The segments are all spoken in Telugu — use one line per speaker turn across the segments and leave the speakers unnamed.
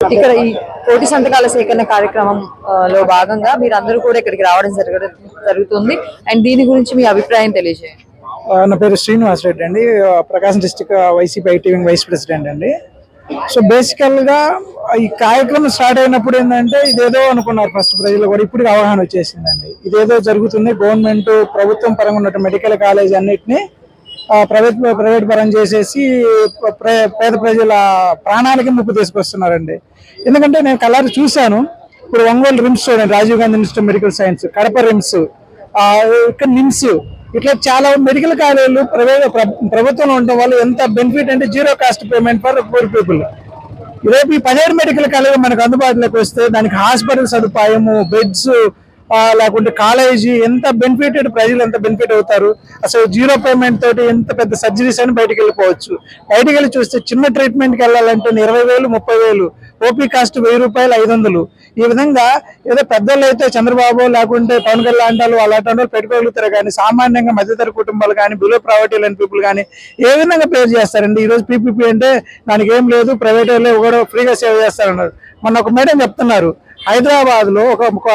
ఇక్కడ ఈ కోటి సంతకాల సేకరణ కార్యక్రమం లో భాగంగా మీరు అందరూ కూడా ఇక్కడికి రావడం జరుగుతుంది. అండ్ దీని గురించి మీ అభిప్రాయం తెలియజేయండి.
ఆ, నా పేరు శ్రీనివాస్ రెడ్డి అండి. Prakasam district YCP IT vice president అండి. సో బేసికల్గా ఈ కార్యక్రమం స్టార్ట్ అయినప్పుడు ఏంటంటే ఇదేదో అనుకున్నారు ఫస్ట్ ప్రజలు కూడా ఇప్పుడు అవగాహన వచ్చేసిందండి. ఇదేదో జరుగుతుంది గవర్నమెంట్ ప్రభుత్వం పరంగా ఉన్న మెడికల్ కాలేజ్ అన్నిటిని ప్రైవేట్ ప్రైవేట్ పరం చేసేసి ప్ర- పేద ప్రజల ప్రాణాలకి ముప్పు తీసుకొస్తున్నారండి. ఎందుకంటే నేను కలర్ చూశాను. ఇప్పుడు ఒంగోలు రిమ్స్ చూడండి Rajiv Gandhi institute medical science Kadapa RIMS ఇక్కడ నిమ్స్ ఇట్లా చాలా మెడికల్ కాలేజీలు ప్రైవేట్ ప్రభుత్వంలో ఉండడం వల్ల ఎంత బెనిఫిట్ అంటే zero cost payment for poor people. రేపు ఈ పదిహేడు మెడికల్ కాలేజ్ మనకు అందుబాటులోకి వస్తే దానికి హాస్పిటల్ సదుపాయము బెడ్స్ లేకుంటే కాలేజీ ఎంత బెనిఫిటెడ్ ప్రజలు ఎంత బెనిఫిట్ అవుతారు? అసలు జీరో పేమెంట్ తోటి ఎంత పెద్ద సర్జరీస్ అని బయటికి వెళ్ళిపోవచ్చు. బయటికి వెళ్ళి చూస్తే చిన్న ట్రీట్మెంట్కి వెళ్ళాలంటే ఇరవై వేలు ముప్పై వేలు ఓపీ కాస్ట్ వెయ్యి రూపాయలు ఐదు వందలు. ఈ విధంగా ఏదో పెద్దోళ్ళు అయితే చంద్రబాబు లేకుంటే పవన్ కళ్యాణ్ వాళ్ళు అలాంటి వాళ్ళు పెట్టుకోగలుగుతారు కానీ సామాన్యంగా మధ్యతర కుటుంబాలు కానీ బిలో ప్రావర్టీ లేని పీపుల్ కానీ ఏ విధంగా పే చేస్తారండి? ఈరోజు పీపీపీ అంటే దానికి ఏం లేదు ప్రైవేట్ వాళ్ళు కూడా ఫ్రీగా సేవ చేస్తారన్నారు. మొన్న ఒక మేడం చెప్తున్నారు హైదరాబాద్లో ఒక ఒక,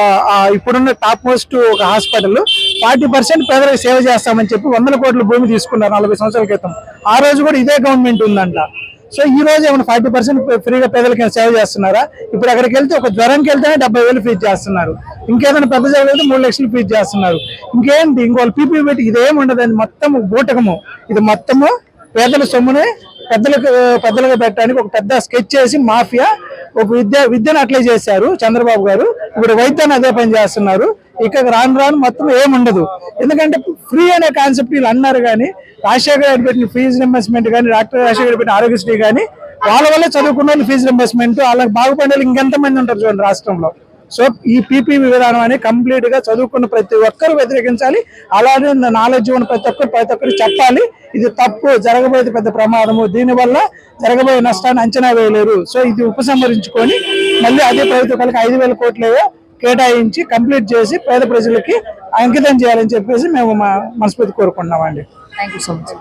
ఇప్పుడున్న టాప్ మోస్ట్ ఒక హాస్పిటల్ ఫార్టీ పర్సెంట్ పేదలకు సేవ చేస్తామని చెప్పి వందల కోట్ల భూమి తీసుకున్నారు నలభై సంవత్సరాల క్రితం. ఆ రోజు కూడా ఇదే గవర్నమెంట్ ఉందంట. సో ఈ రోజు ఏమైనా ఫార్టీ పర్సెంట్ ఫ్రీగా పేదలకి సేవ చేస్తున్నారా? ఇప్పుడు అక్కడికి వెళ్తే ఒక జ్వరంకి వెళ్తేనే డెబ్బై వేలు ఫీజు చేస్తున్నారు. ఇంకేదైనా పెద్ద జబ్బు మూడు లక్షలు ఫీజు చేస్తున్నారు. ఇంకేంటి? ఇంకో పీపీ పెట్టి ఇదేం ఉండదండి. మొత్తం బూటకము ఇది మొత్తము పేదల సొమ్మునే పెద్దలకు పెద్దలుగా పెట్టడానికి ఒక పెద్ద స్కెచ్ చేసి మాఫియా ఒక విద్య విద్యను అట్లే చేశారు చంద్రబాబు గారు. ఇప్పుడు వైద్యాన్ని అదే పని చేస్తున్నారు. ఇక రాను రాను మొత్తం ఏముండదు. ఎందుకంటే ఫ్రీ అనే కాన్సెప్ట్ వీళ్ళు అన్నారు కానీ రాజశేఖర్ గారు పెట్టిన ఫీజు రింబర్స్మెంట్ కానీ డాక్టర్ రాజశేఖర్ గారు పెట్టిన ఆరోగ్యశ్రీ కానీ వాళ్ళ వల్ల చదువుకున్న వాళ్ళు ఫీజు రింబర్స్మెంట్ వాళ్ళకి బాగుపడే వాళ్ళు ఇంకెంతమంది ఉంటారు చూడండి రాష్ట్రంలో. సో ఈ పీపీవీ విధానం అని కంప్లీట్గా చదువుకున్న ప్రతి ఒక్కరు వ్యతిరేకించాలి. అలానే నాలెడ్జ్ ఉన్న ప్రతి ఒక్కరు ప్రతి ఒక్కరు చెప్పాలి. ఇది తప్పు జరగబోయేది పెద్ద ప్రమాదము. దీనివల్ల జరగబోయే నష్టాన్ని అంచనా వేయలేరు. సో ఇది ఉపసంహరించుకొని మళ్ళీ అదే ప్రభుత్వాలకి ఐదు వేల కోట్లేవో కేటాయించి కంప్లీట్ చేసి పేద ప్రజలకి అంకితం చేయాలని చెప్పేసి మేము మా మనస్ఫూర్తి కోరుకుంటున్నామండి.
Thank you so much